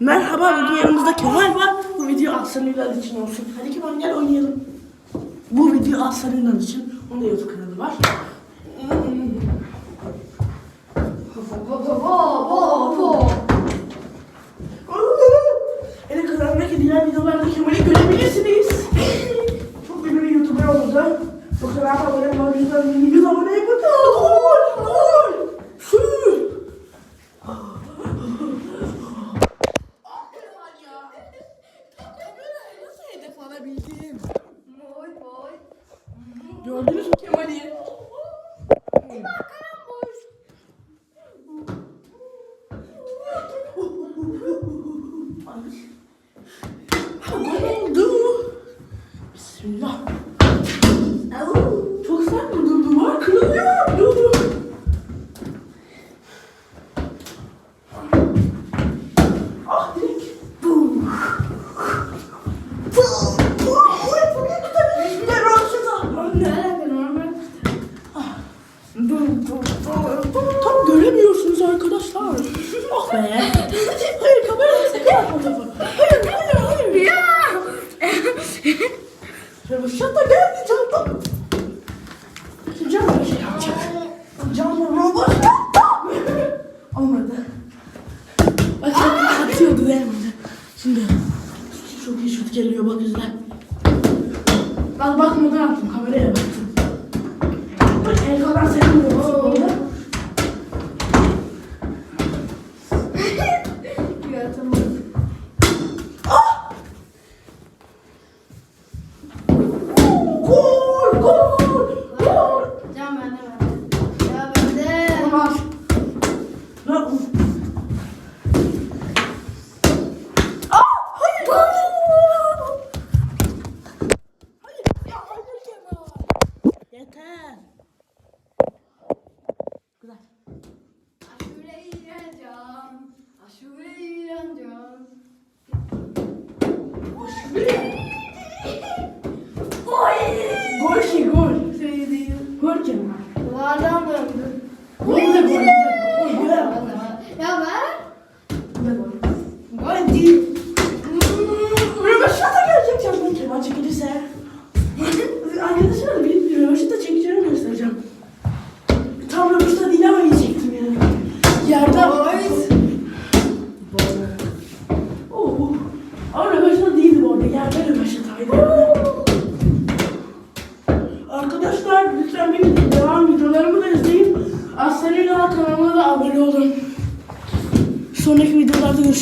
Merhaba bugün yanımızda Kemal var. Bu video Aslan Ünal için olsun. Hadi Kemal gel oynayalım. Bu video Aslan Ünal için. Onun da YouTube kanalı var. Ele kazanmak diğer videolarda Kemal'i görebilirsiniz. Çok ünlü bir YouTuber oldu. Bu kadar abone var. Yüzden bin yüz abone yapın. Gol! Gol! Şu! Nasıl hedef alabildim? Gördünüz mü Kemal'i? Gol oldu. Bismillah. Ah be. Hayır kamerayı sakın yapma topu. Hayır hayır hayır. Röveşata geldi canım. Can bir şey yapacak. Can robot Olmadı. Bak çok atıyordu değmedi. Şimdi çok iyi şut geliyor bak izle. Bak bakmadan attım kameraya baktım. yapacağım ben? Duvardan döndüm. Oyunda gol. Oyunda gol. Ya ben? Oyunda gol. Gol değil. Röveşata gelecek canım. Kemal çekilirse. Arkadaşlar da bir röveşata çekeceğini göstereceğim. Tam röveşata değil oh, ama yiyecektim yani. Yerde ama. Oh. Ama röveşata değildi bu arada. Yerde röveşataydı. kanalıma da abone olun. Sonraki videolarda görüşürüz.